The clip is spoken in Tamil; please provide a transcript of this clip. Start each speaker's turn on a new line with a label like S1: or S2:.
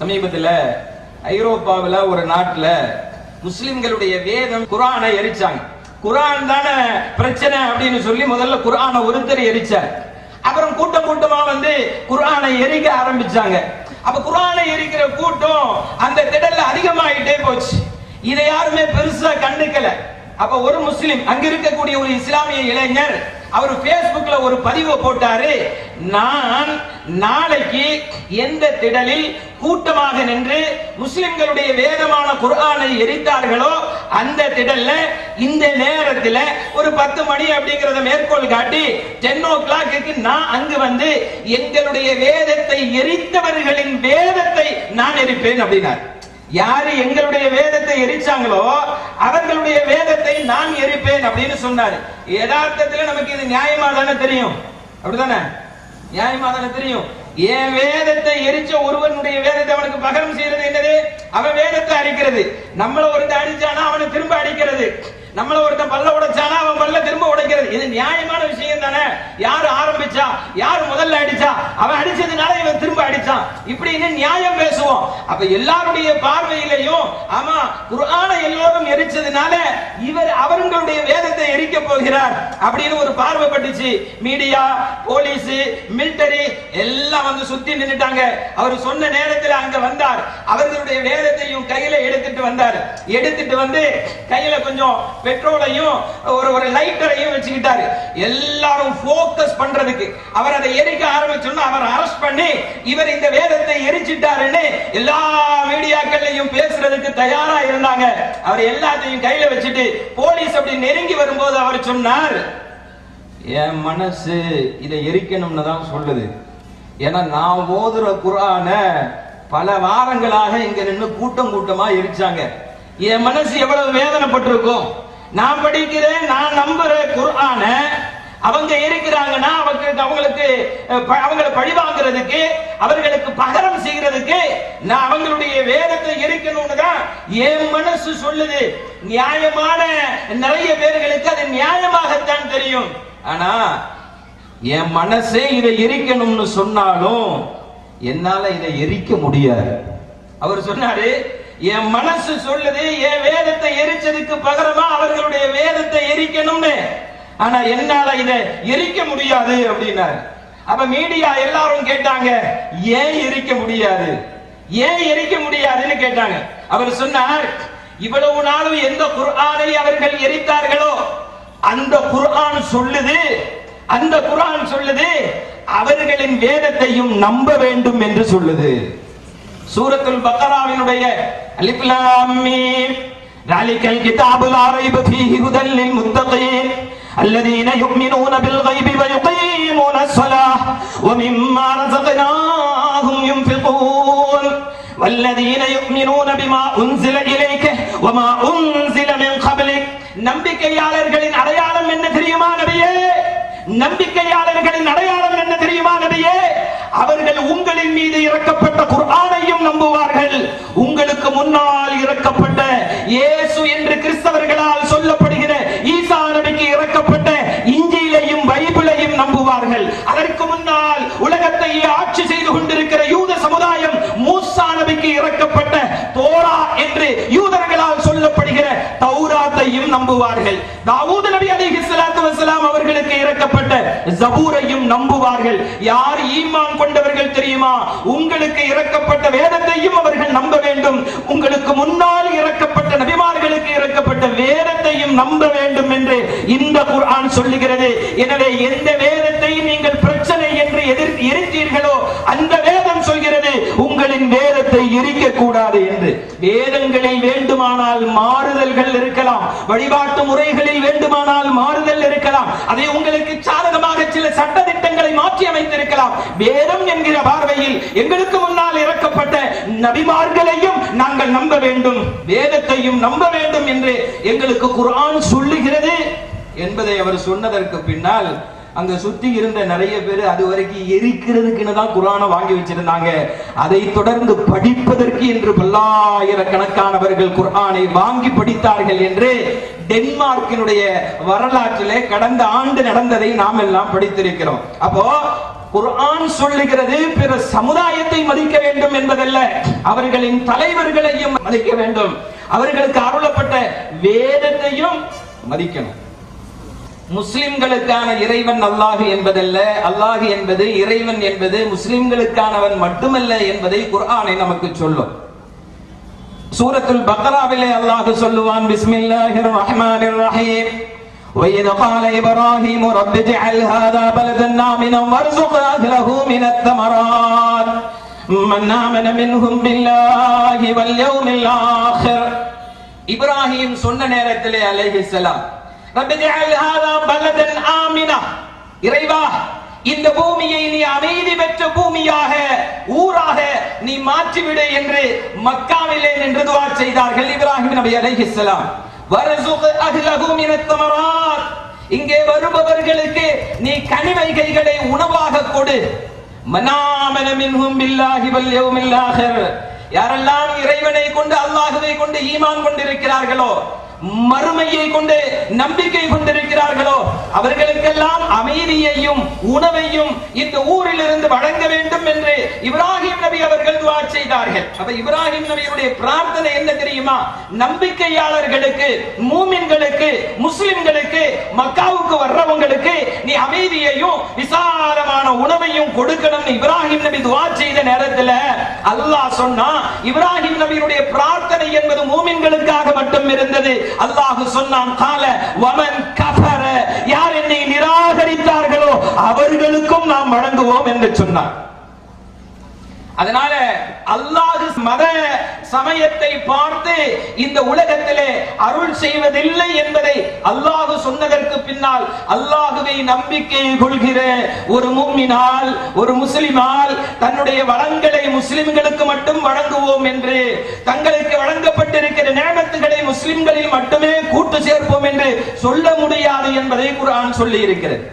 S1: சமீபத்தில் ஐரோப்பாவில் ஒரு நாட்டில் முஸ்லிம்களுடைய வேதம் குரானை எரிச்சாங்க. குரான் தானே பிரச்சனை அப்படின்னு சொல்லி முதல்ல குரானை ஒருத்தர் எரிச்சார். அப்புறம் கூட்டம் கூட்டமா வந்து குரானை எரிக்க ஆரம்பிச்சாங்க. அப்ப குரானை எரிக்கிற கூட்டம் அந்த திடல்ல அதிகமாயிட்டே போச்சு. இதை யாருமே பெருசா கண்டுக்கல. அப்ப ஒரு முஸ்லிம் அங்க இருக்கக்கூடிய ஒரு இஸ்லாமிய இளைஞர் அவர் பேஸ்புக்ல ஒரு பதிவை போட்டாரு. நான் நாளைக்கு எந்த திடலில் கூட்டமாக நின்று முஸ்லிம்களுடைய வேதமான குர்ஆனை எரித்தார்களோ அந்த திடல்ல இந்த நேரத்துல ஒரு பத்து மணி அப்படிங்கறத மேற்கோள் காட்டி டென் ஓ கிளாக்கு நான் அங்கு வந்து எங்களுடைய வேதத்தை எரித்தவர்களின் வேதத்தை நான் எரிப்பேன் அப்படின்னார். யாரு எங்களுடைய வேதத்தை எரிச்சாங்களோ அவர்களுடைய வேதத்தை நான் எரிப்பேன் அப்படின்னு சொன்னாரு. யதார்த்தத்துல நமக்கு இது நியாயமா தானே தெரியும்? அப்படிதானே நியாயமா தானே தெரியும்? என் வேதத்தை எரிச்ச ஒருவனுடைய வேதத்தை அவனுக்கு பகரம் செய்யறது என்னது? அவன் வேதத்தை அடிக்கிறது நம்மள ஒருத்தன் அடிச்சானா அவனை திரும்ப அடிக்கிறது. நம்மள ஒருத்தன் பல்ல உடைச்சானா அவன் பல்ல திரும்ப உடைக்கிறது. இது நியாயமான விஷயம் தானே யாரு ஆரம்பிச்சா? யாரு முதல்ல அடிச்சா? அவன் அடிச்சதுனால இவன் திரும்ப இப்படின்னு நியாயம் பேசுவோம். அப்ப எல்லாருடைய பார்வையிலையும் ஆமா குர்ஆனை எல்லோரும் எரிச்சதுனால இவர் வேதத்தை போகிறார் அப்படின்னு ஒரு பார்வை பட்டுச்சு. மீடியா போலீஸ் மிலிட்டரி எல்லாம் வந்து சுத்தி நின்னுட்டாங்க. அவர் சொன்ன நேரத்தில் அங்க வந்தார். அவர்களுடைய வேதத்தையும் கையில எடுத்துட்டு வந்தார். எடுத்துட்டு வந்து கையில கொஞ்சம் பெட்ரோலையும் ஒரு ஒரு லைட்டரையும் வச்சுக்கிட்டாரு. எல்லாரும் போக்கஸ் பண்றதுக்கு. அவர் அதை எரிக்க ஆரம்பிச்சோன்னா அவர் அரெஸ்ட் பண்ணி இவர் இந்த வேதத்தை எரிச்சிட்டாருன்னு எல்லா மீடியாக்கள்லையும் பேசுறதுக்கு தயாரா இருந்தாங்க. அவர் எல்லாத்தையும் கையில வச்சுட்டு போலீஸ் அப்படி நெருங்கி வரும்போது அவர் சொன்னார் என் மனசு இதை எரிக்கணும்னு தான் சொல்லுது. ஏன்னா நான் ஓதுற குரான பல வாரங்களாக இங்க நின்னு கூட்டம் கூட்டமா எரிச்சாங்க. என் மனசு எவ்வளவு வேதனைப்பட்டிருக்கும் நான் படிக்கிறேன் நான் நம்புற குரான அவங்க இருக்கிறாங்கன்னா அவங்களுக்கு அவங்களுக்கு அவங்களை பழிவாங்கிறதுக்கு அவர்களுக்கு பகரம் செய்ய நான் அவங்களுடைய வேதத்தை எரிக்கணும்னு தான் என் மனசு சொல்லுது. நியாயமான நிறைய பேர்களுக்கு அது நியாயமாகத்தான் தெரியும். ஆனா என் மனசே இதை எரிக்கணும்னு சொன்னாலும் என்னால இதை எரிக்க முடியாது. அவர் சொன்னாரு என் மனசு சொல்லுது என் வேதத்தை எரிச்சதுக்கு பகரமா அவர்களுடைய வேதத்தை எரிக்கணும்னு. ஆனா என்னால இதை எரிக்க முடியாது அப்படின்னாரு. அப்ப மீடியா எல்லாரும் கேட்டாங்க ஏன் எரிக்க முடியாது? ஏன் எரிக்க முடியாதுன்னு கேட்டாங்க. அவர் சொன்னார் இவ்வளவு நாளும் எந்த குர்ஆனை அவர்கள் எரித்தார்களோ அந்த குர்ஆன் சொல்லுது அந்த குர்ஆன் சொல்லுது அவர்களின் வேதத்தையும் நம்ப வேண்டும் என்று சொல்லுது. சூரத்துல் பக்கராவினுடைய அலிப்லாமி ذلك الكتاب لا ريب فيه هدى للمتقين الذين يؤمنون بالغيب ويقيمون الصلاة ومما رزقناهم ينفقون. والذين يؤمنون بما أنزل إليك وما أنزل من قبلك நம்பிக்கையாளர்களின் அடையாளம் என்ன தெரியுமா நபியே நம்பிக்கையாளர்களின் அடையாளம் என்ன தெரியுமா நபியே அவர்கள் உங்களின் மீது இறக்கப்பட்ட குர்ஆனையும் நம்புவார்கள் உங்களுக்கு முன்னால் இறக்கப்பட்ட இயேசு என்று கிறிஸ்தவர்களால் என்று யூதர்களால் சொல்லப்படுகிற தௌராத்தையும் நம்புவார்கள். தாவூத் நபி அலிஹி ஸலாத்து வஸலாம் அவர்களுக்கு இறக்கப்பட்ட ஜபூரையும் நம்புவார்கள். யார் ஈமான் கொண்டவர்கள் தெரியுமா? உங்களுக்கு இறக்கப்பட்ட வேதத்தையும் அவர்கள் நம்ப வேண்டும். உங்களுக்கு முன்னால் இறக்கப்பட்ட நபிமார்களுக்கு இறக்கப்பட்ட வேதத்தையும் நம்ப வேண்டும் என்று இந்த குர்ஆன் சொல்லுகிறது. எனவே எந்த வேதத்தை நீங்கள் பிரச்சனை என்று எதிர் எரித்தீர்களோ அந்த உங்களின் வேதத்தை எரிக்க கூடாது என்று. வேதங்களில் வேண்டுமானால் மாறுதல்கள் இருக்கலாம். வழிபாட்டு முறைகளில் வேண்டுமானால் மாறுதல் இருக்கலாம். அதை உங்களுக்கு சாதகமாக சில சட்ட திட்டங்களை மாற்றி அமைத்திருக்கலாம். வேதம் என்கிற பார்வையில் எங்களுக்கு முன்னால் இறக்கப்பட்ட நபிமார்களையும் நாங்கள் நம்ப வேண்டும். வேதத்தையும் நம்ப வேண்டும் என்று எங்களுக்கு குரான் சொல்லுகிறது என்பதை அவர் சொன்னதற்கு பின்னால் அங்க சுத்தி இருந்த நிறைய பேர் அது வரைக்கும் எரிக்கிறதுக்குன்னு தான் குரானை வாங்கி வச்சிருந்தாங்க. அதை தொடர்ந்து படிப்பதற்கு என்று பல்லாயிரக்கணக்கானவர்கள் குர்ஆனை வாங்கி படித்தார்கள் என்று டென்மார்க்கினுடைய வரலாற்றிலே கடந்த ஆண்டு நடந்ததை நாம் எல்லாம் படித்திருக்கிறோம். அப்போ குர்ஆன் சொல்லுகிறது பிற சமுதாயத்தை மதிக்க வேண்டும் என்பதல்ல. அவர்களின் தலைவர்களையும் மதிக்க வேண்டும். அவர்களுக்கு அருளப்பட்ட வேதத்தையும் மதிக்கணும். முஸ்லிம்களுக்கான இறைவன் அல்லாஹ் என்பதல்ல அல்லாஹ் என்பது இறைவன் என்பது முஸ்லிம்களுக்கானவன் மட்டுமல்ல என்பதை குர்ஆனை நமக்கு சொல்லும் சூரத்துல் பக்ராவிலே அல்லாஹ் சொல்லுவான் பிஸ்மில்லாஹிர் ரஹ்மானிர் ரஹீம் وإذ قال إبراهيم رب اجعل هذا بلدا آمنا وارزق أهله من الثمرات من آمن منهم بالله واليوم الآخر இப்ராஹிம் சொன்ன நேரத்திலே அலைஹிஸ்ஸலாம் ஹாதா பலதன் ஆமினா இறைவா இந்த பூமியை நீ அமைதி பெற்ற பூமியாக ஊராக நீ மாற்றிவிடு என்று மக்காவிலே நின்று துவா செய்தார்கள் இப்ராஹிம் நபி அலைஹிஸ்ஸலாம் வரசுக் அஹ்லஹு மினத் தமராத். இங்கே வருபவர்களுக்கு நீ கனிவைகைகளை உணவாக கொடு. மனாமன மின்ஹும் பில்லாஹி வல் யௌமில் ஆகிர் யாரெல்லாம் இறைவனை கொண்டு அல்லாஹ்வை கொண்டு ஈமான் கொண்டிருக்கிறார்களோ மறுமையை கொண்டு நம்பிக்கை கொண்டிருக்கிறார்களோ அவர்களுக்கெல்லாம் அமைதியையும் உணவையும் இந்த ஊரில் இருந்து வழங்க வேண்டும் என்று இப்ராஹிம் நபி அவர்கள் துவா செய்தார்கள். அப்ப இப்ராஹிம் நபியுடைய பிரார்த்தனை என்ன தெரியுமா? நம்பிக்கையாளர்களுக்கு மூமின்களுக்கு முஸ்லிம்களுக்கு மக்காவுக்கு வர்றவங்களுக்கு நீ அமைதியையும் விசாலமான உணவையும் கொடுக்கணும் இப்ராஹிம் நபி துவா செய்த நேரத்தில் அல்லாஹ் சொன்னா இப்ராஹிம் நபியுடைய பிரார்த்தனை என்பது மூமின்களுக்காக மட்டும் இருந்தது அல்லாஹு சொன்னான் கால வமன் கஃபர. யார் என்னை நிராகரித்தார்களோ அவர்களுக்கும் நாம் வழங்குவோம் என்று சொன்னார் அதனால அல்லாஹ் மத சமயத்தை பார்த்து இந்த உலகத்திலே அருள் செய்வதில்லை என்பதை அல்லாஹ் சொன்னதற்கு பின்னால் அல்லாஹுவை நம்பிக்கை கொள்கிற ஒரு மும்மினால் ஒரு முஸ்லிமால் தன்னுடைய வளங்களை முஸ்லிம்களுக்கு மட்டும் வழங்குவோம் என்று தங்களுக்கு வழங்கப்பட்டிருக்கிற நேமத்துகளை முஸ்லிம்களில் மட்டுமே கூட்டு சேர்ப்போம் என்று சொல்ல முடியாது என்பதை குரான் சொல்லி இருக்கிறது